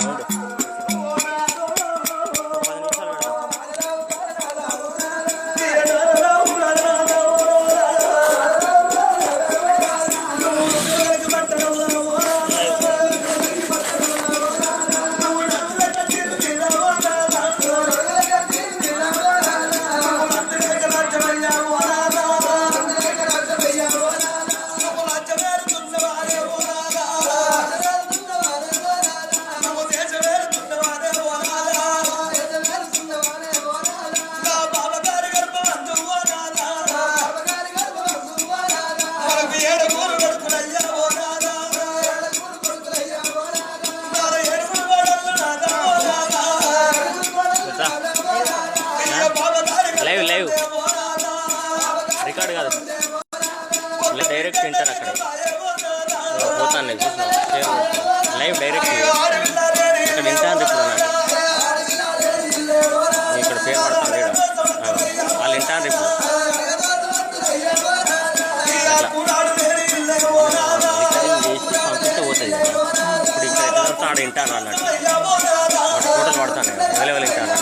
udah ఉన్నారు అక్కడ పోతాను నేను చూస్తున్నాను లైవ్ డైరెక్ట్ ఇక్కడ వింటాను ఇప్పుడు ఇక్కడ పేరు పడతాను లేడు వాళ్ళు ఇంటాను ఇప్పుడు పంపిస్తే పోతుంది ఇప్పుడు ఇక్కడ ఎట్లా పడితే ఆడ ఇంటాను అన్నట్టు టోటల్ పడతాను అవైలబుల్ ఇంటాను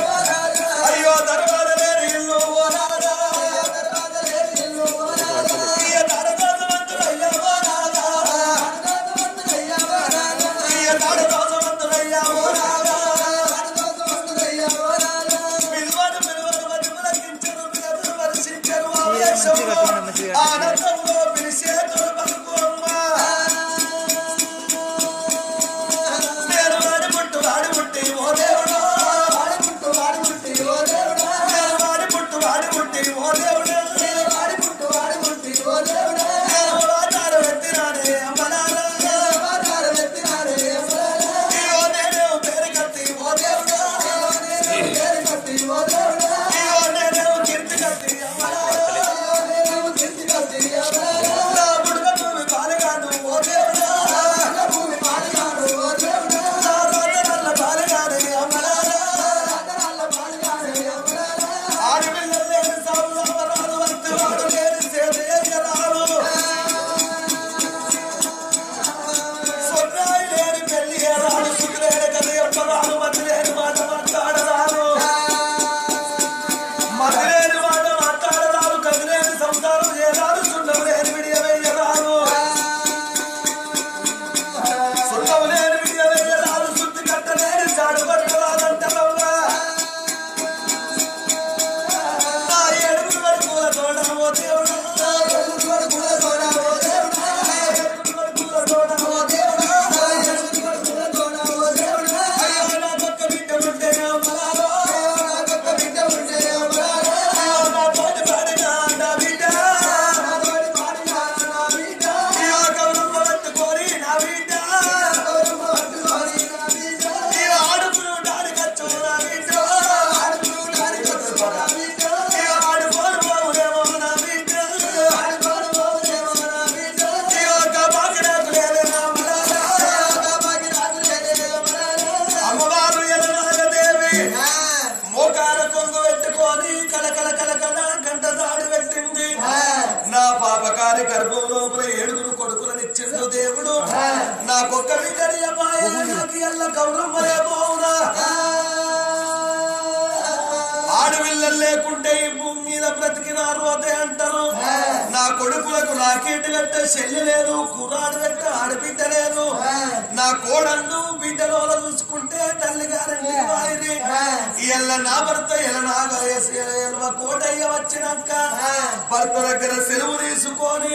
నాకొక్క బిడ్డని నాకు ఎల్ల గౌరవమయ్యబోవునా ఆడపిల్లలు లేకుంటే ఈ భూమి మీద బ్రతికినారు అదే అంటారు. నా కొడుకులకు రాకెట్ కట్ట చెల్లి లేదు కుర్రాడు కట్ట ఆడబిడ్డ లేదు. నా కోడన్ను బిడ్డలో చూసుకుంటే తల్లి గారండి వారి నా భర్త ఎలనాగా కోటయ్య వచ్చినాక భర్త దగ్గర సెలవు తీసుకొని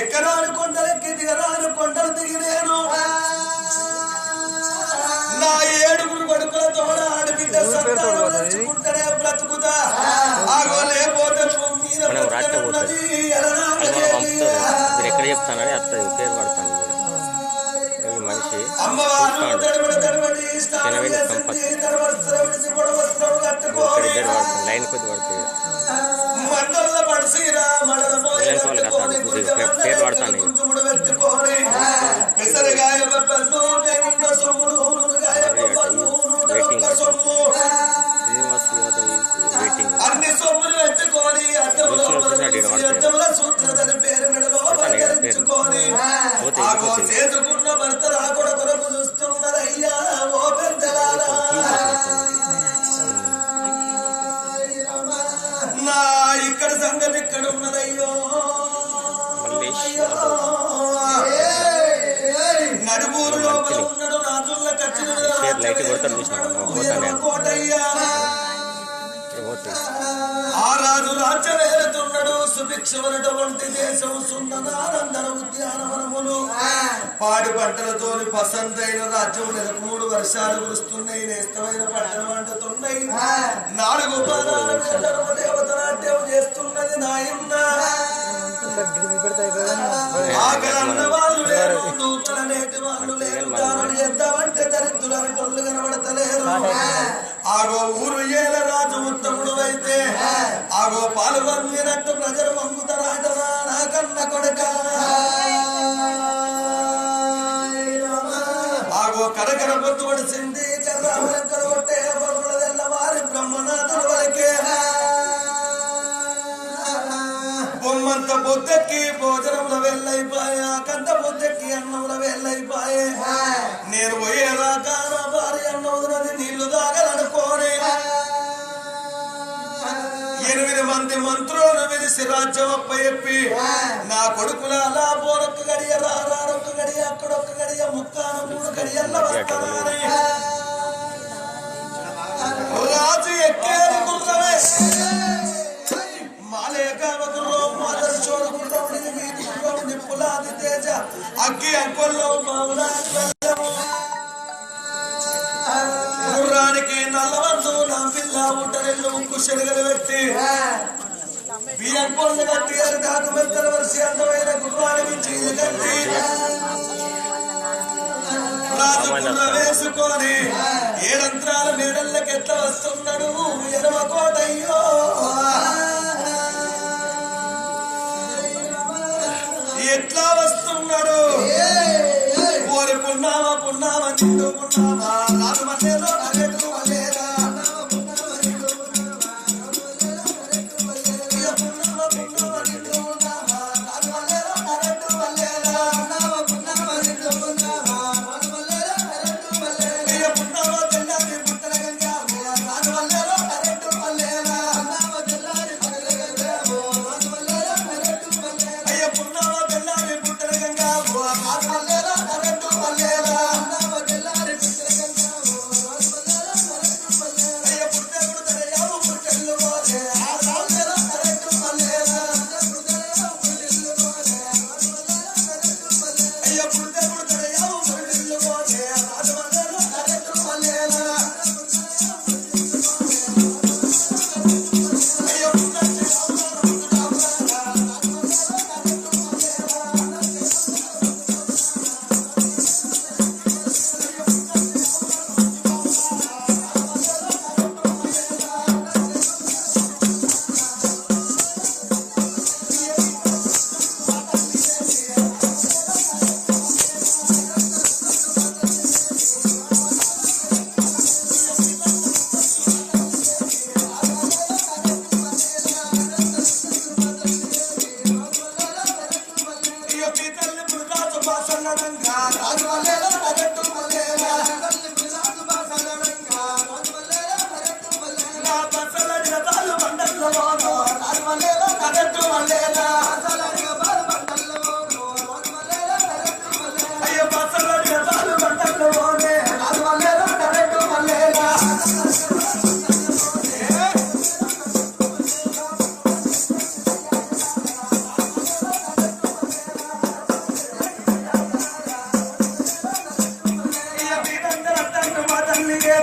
ఎక్కడ అనుకుంటారు కొండలు తిరిగినాను నా ఏడుగురు కొడుకులతో ఆడబిడ్డ సంతానముకుంటేనే బ్రతుకుతా. ఆగో లేకపోతే మీద ఉన్నది. ఎక్కడ చెప్తానని అత్తది పేరు పడతాను మనిషి? లైన్ కొద్ది పడుతుంది నా ఇక్కడ సంగతి ఇక్కడ ఉన్నదయ్యో. నడుమూరు లోపల ఉన్నాడు రాజుల ఆ రాజు దేశం పాడి పంటలతోని పసంతైన రాజ్యం మూడు వర్షాలు కురుస్తున్నాయి నేస్తమైన పంటలు వండుతున్నాయి. నాలుగు చేస్తున్నది ఆకలన్న వాళ్ళు లేరు వాళ్ళు లేరు దారులు దరిద్రులని కనబడతలేరు ఆగో ఊరు ఏల రాజు ఉత్తముడు అయితే ఆగో పాలు పంపినట్టు ప్రజలు వంగుతారాటరా నా కన్న కొడక ఆగో కరకర పొత్తు పడిసింది కర్రామలెక్కలు కొట్టే వారి తెల్లవారి బ్రహ్మనాథుల వరకే బొమ్మంత బొద్దెక్కి భోజనముల వెళ్ళైపోయా కంద బొద్దెక్కి అన్నముల వెళ్ళైపోయే. నేను పోయేలా కాన భార్య అన్నది నీళ్ళు దాగలనుకోని ఎనిమిది మంది మంత్రులను వెలిసి రాజ్యం అప్ప చెప్పి నా కొడుకుల అలా పోరొక్క గడియ రారొక్క గడియ అక్కడొక్క గడియ ముక్కాను మూడు గడియల్ల వస్తానా అగ్గి అంకొల్లో మావులా గుర్రానికి నల్లవందు నా పిల్ల ఉంటరెళ్ళు ముక్కు శనగలు పెట్టి బియ్యం పొందు కట్టి అరకాకు మెత్తల వరిసి అందమైన గుర్రానికి చీలు కట్టి వేసుకొని ఏడంత్రాల నీడల్లకి ఎట్లా వస్తున్నాడు ఎరవ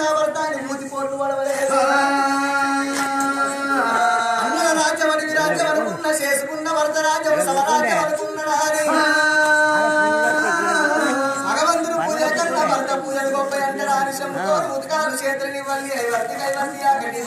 కనబడతాయని మూతి పోట్లు పడవలేదు అన్నుల రాజ్యం అడిగి రాజ్యం అనుకున్న చేసుకున్న వరద రాజ్యం సవరాజ్యం అనుకున్నడాని భగవంతుడు పూజ కన్నా భర్త పూజలు గొప్ప అంటారు ఆనిశం ఉదకాలు చేతులని ఇవ్వాలి అవి వర్తికి అవి వర్తి అక్కడి